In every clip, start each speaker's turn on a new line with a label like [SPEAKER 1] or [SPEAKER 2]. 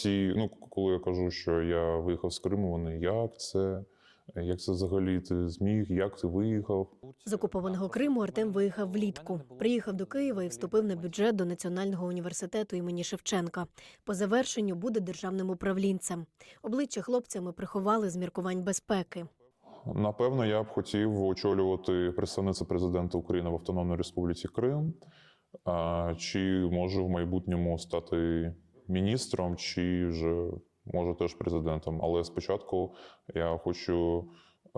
[SPEAKER 1] всі, ну коли я кажу, що я виїхав з Криму, вони як це? Як це взагалі ти зміг? Як ти виїхав?
[SPEAKER 2] З окупованого Криму Артем виїхав влітку. Приїхав до Києва і вступив на бюджет до Національного університету імені Шевченка. По завершенню буде державним управлінцем. Обличчя хлопця ми приховали з міркувань безпеки.
[SPEAKER 1] Напевно, я б хотів очолювати представництво президента України в Автономній Республіці Крим. А, Чи можу в майбутньому стати міністром, чи вже може теж президентом. Але спочатку я хочу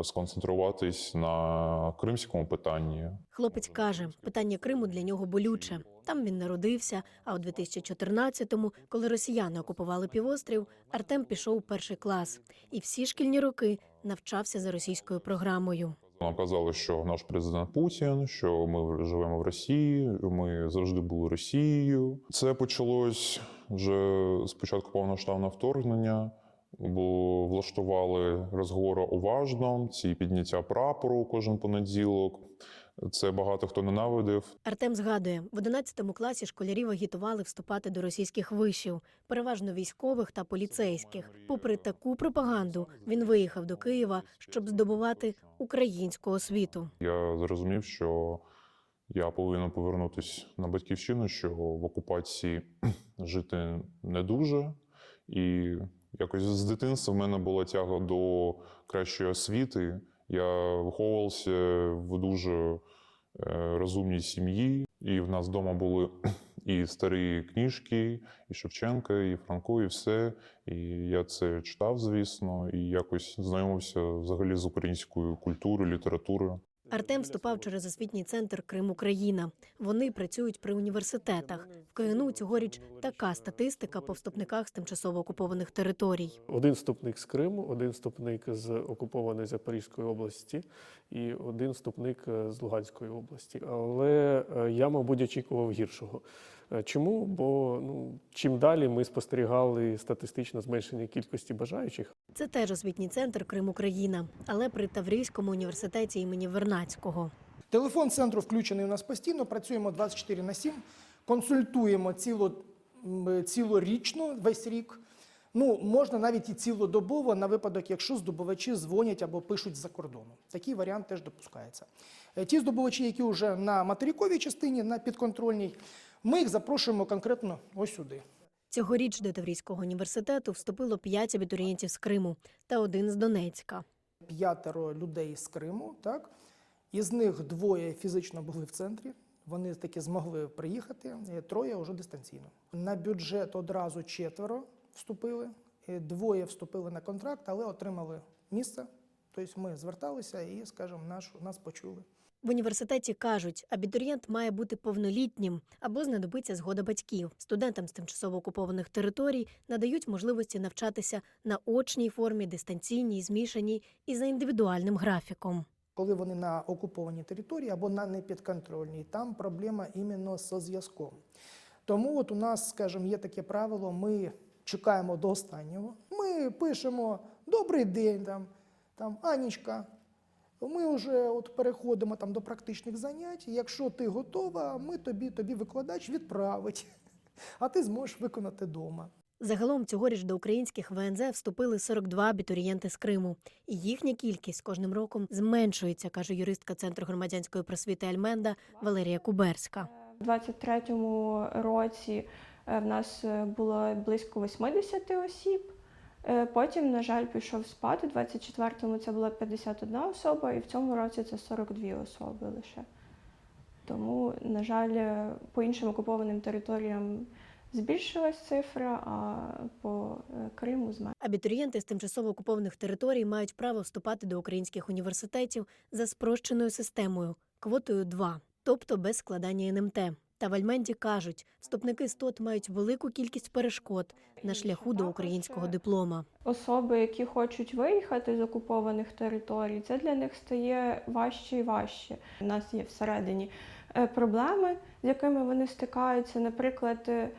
[SPEAKER 1] сконцентруватись на кримському питанні.
[SPEAKER 2] Хлопець каже, питання Криму для нього болюче. Там він народився. А у 2014-му, коли росіяни окупували півострів, Артем пішов у перший клас і всі шкільні роки навчався за російською програмою.
[SPEAKER 1] Нам казали, що наш президент Путін, що ми живемо в Росії, ми завжди були Росією. Це почалось вже з початку повноштабного вторгнення, бо влаштували розговори уважно, ці підняття прапору кожен понеділок. Це багато хто ненавидив.
[SPEAKER 2] Артем згадує, в 11 класі школярів агітували вступати до російських вишів, переважно військових та поліцейських. Попри таку пропаганду, він виїхав до Києва, щоб здобувати українську освіту.
[SPEAKER 1] Я зрозумів, що я повинен повернутися на батьківщину, що в окупації жити не дуже. І якось з дитинства в мене була тяга до кращої освіти. Я виховувався в дуже е, розумній сім'ї, і в нас вдома були і старі книжки, і Шевченка, і Франко, і все. І я це читав, звісно, і якось знайомився взагалі з українською культурою, літературою.
[SPEAKER 2] Артем вступав через освітній центр Крим Україна. Вони працюють при університетах. В КНУ цьогоріч така статистика по вступниках з тимчасово окупованих територій.
[SPEAKER 3] Один вступник з Криму, один вступник з окупованої Запорізької області і один вступник е, з Луганської області. Але е, я, мабуть, очікував гіршого. Е, Чому? Бо ну, чим далі ми спостерігали статистично зменшення кількості бажаючих,
[SPEAKER 2] Це теж освітній центр Крим Україна, але при Таврійському університеті імені Вернацького.
[SPEAKER 4] Телефон центру включений у нас постійно, працюємо 24 на 7, консультуємо ціло, цілорічно весь рік. Ну, можна навіть і цілодобово на випадок, якщо здобувачі дзвонять або пишуть з-за кордону. Такий варіант теж допускається. Е, Ті здобувачі, які вже на материковій частині, на підконтрольній, ми їх запрошуємо конкретно ось сюди.
[SPEAKER 2] Цьогоріч до Таврійського університету вступило п'ять абітурієнтів з Криму та один з Донецька.
[SPEAKER 4] п'ятеро людей з Криму, так? Із них двоє фізично були в центрі. Вони таки змогли приїхати, троє вже дистанційно. На бюджет одразу четверо вступили, двоє вступили на контракт, але отримали місце. Тобто ми зверталися і, скажімо, наш, нас почули.
[SPEAKER 2] В університеті кажуть, абітурієнт має бути повнолітнім або знадобиться згода батьків. Студентам з тимчасово окупованих територій надають можливості навчатися на очній формі, дистанційній, змішаній і за індивідуальним графіком.
[SPEAKER 4] Коли вони на окупованій території або на непідконтрольній, там проблема іменно зі зв'язком. Тому от у нас, скажімо, є таке правило: ми чекаємо до останнього. Ми пишемо Добрий день, там, там Анічка. Ми вже от переходимо там до практичних занять. Якщо ти готова, ми тобі, тобі викладач відправить, а ти зможеш виконати вдома.
[SPEAKER 2] Загалом цьогоріч до українських ВНЗ вступили 42 абітурієнти з Криму, і їхня кількість кожним роком зменшується, каже юристка Центру громадянської просвіти Альменда Валерія Куберська.
[SPEAKER 5] У 23-му році е, в нас е, було близько 80 осіб. Е, Потім, на жаль, пішов спад. У 24-му це було 51 особа, і в цьому році це 42 особи лише. Тому, на жаль, е, по іншим окупованим територіям збільшилась цифра, а по е, Криму зменшилась.
[SPEAKER 2] Абітурієнти з тимчасово окупованих територій мають право вступати до українських університетів за спрощеною системою квотою 2, тобто без складання НМТ. Та в Альменді кажуть, вступники з ТОТ мають велику кількість перешкод на шляху до українського диплома.
[SPEAKER 5] особи, які хочуть виїхати з окупованих територій, це для них стає важче і важче. У нас є всередині е, проблеми, з якими вони стикаються. Наприклад, е,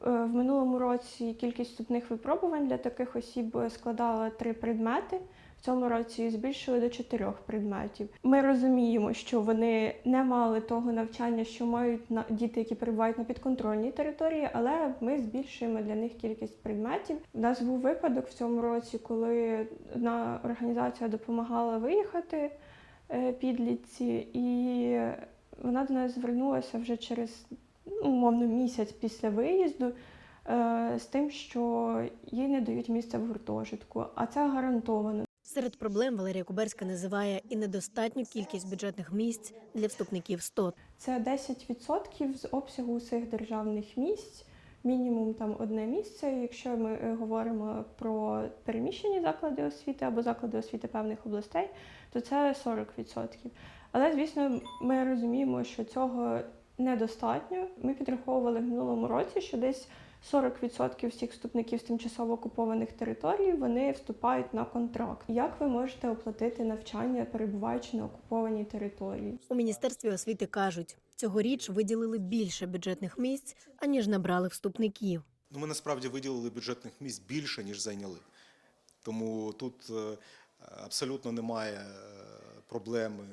[SPEAKER 5] в минулому році кількість вступних випробувань для таких осіб складала три предмети. Цьому році збільшили до чотирьох предметів. Ми розуміємо, що вони не мали того навчання, що мають на діти, які перебувають на підконтрольній території, але ми збільшуємо для них кількість предметів. У нас був випадок в цьому році, коли одна організація допомагала виїхати е, підлітці, і вона до нас звернулася вже через ну, умовно місяць після виїзду е, з тим, що їй не дають місця в гуртожитку, а це гарантовано.
[SPEAKER 2] Серед проблем Валерія Куберська називає і недостатню кількість бюджетних місць для вступників СТОТ.
[SPEAKER 5] Це 10% з обсягу усіх державних місць, мінімум там одне місце. Якщо ми е, говоримо про переміщені заклади освіти або заклади освіти певних областей, то це 40%. Але звісно, ми розуміємо, що цього недостатньо. Ми підраховували в минулому році, що десь 40% всіх вступників з тимчасово окупованих територій вони вступають на контракт. Як ви можете оплатити навчання, перебуваючи на окупованій території?
[SPEAKER 2] У міністерстві освіти кажуть, цьогоріч виділили більше бюджетних місць, аніж набрали вступників.
[SPEAKER 6] Ну, ми насправді виділили бюджетних місць більше, ніж зайняли. Тому тут е, абсолютно немає е, проблеми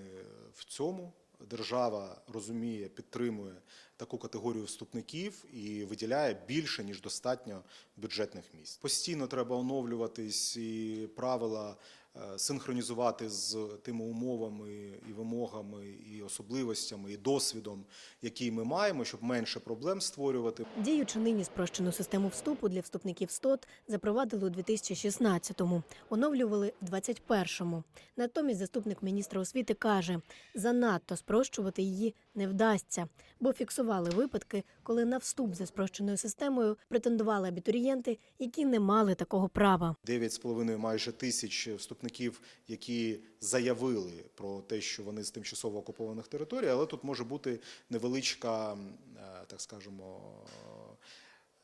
[SPEAKER 6] в цьому. Держава розуміє, підтримує таку категорію вступників і виділяє більше, ніж достатньо бюджетних місць. Постійно треба оновлюватись і правила синхронізувати з тими умовами і вимогами, і особливостями, і досвідом, який ми маємо, щоб менше проблем створювати.
[SPEAKER 2] Діючи нині спрощену систему вступу для вступників СТОТ запровадили у 2016-му, оновлювали в 2021-му. Натомість заступник міністра освіти каже, занадто спрощувати її не вдасться, бо фіксували випадки, коли на вступ за спрощеною системою претендували абітурієнти, які не мали такого права.
[SPEAKER 6] 9,5 майже тисяч вступників, які заявили про те, що вони з тимчасово окупованих територій, але тут може бути невеличка, е, так скажемо,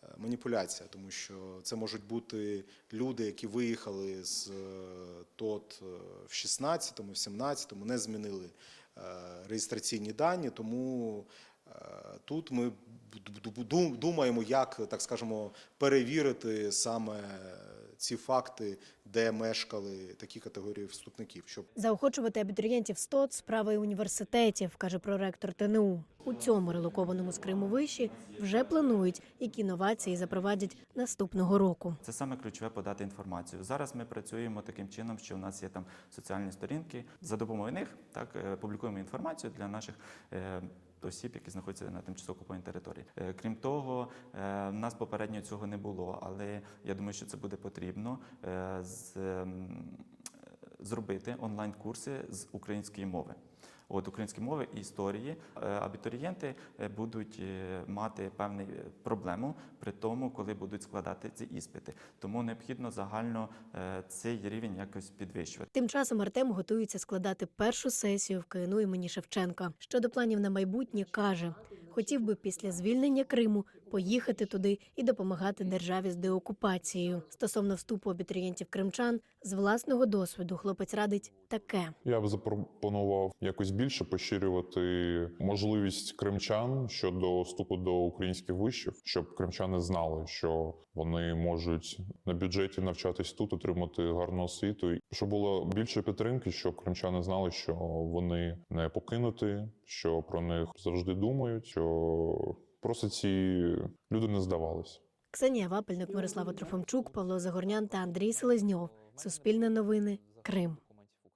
[SPEAKER 6] е, маніпуляція, тому що це можуть бути люди, які виїхали з е, ТОТ в 16-му, в 17-му, не змінили реєстраційні дані, тому тут ми думаємо, як, так скажемо, перевірити саме ці факти, де мешкали такі категорії вступників, щоб
[SPEAKER 2] Заохочувати абітурієнтів СТОТ справа і університетів, каже проректор ТНУ. У цьому релокованому з Криму виші вже планують, які новації запровадять наступного року.
[SPEAKER 7] Це саме ключове подати інформацію. Зараз ми працюємо таким чином, що у нас є там соціальні сторінки. За допомогою них так е, публікуємо інформацію для наших. Е, Осіб, які знаходяться на тимчасово окупованій території. Е, Крім того, е, в нас попередньо цього не було, але я думаю, що це буде потрібно е, з, зробити онлайн-курси з української мови. От української мови і історії Е, абітурієнти е, будуть е, мати певну проблему при тому, коли будуть складати ці іспити. Тому необхідно загально цей рівень якось підвищувати.
[SPEAKER 2] Тим часом Артем готується складати першу сесію в КНУ імені Шевченка. Щодо планів на майбутнє каже, хотів би після звільнення Криму поїхати туди і допомагати державі з деокупацією. Стосовно вступу абітурієнтів кримчан з власного досвіду хлопець радить таке.
[SPEAKER 1] Я б запропонував якось більше поширювати можливість кримчан щодо вступу до українських вишів, щоб кримчани знали, що вони можуть на бюджеті навчатись тут, отримати гарну освіту, щоб було більше підтримки, щоб кримчани знали, що вони не покинуті, що про них завжди думають, що просто ці люди не здавались.
[SPEAKER 2] Ксенія Вапельник, Мирослава Трофимчук, Павло Загорнян та Андрій Селезньов. Суспільне новини. Крим.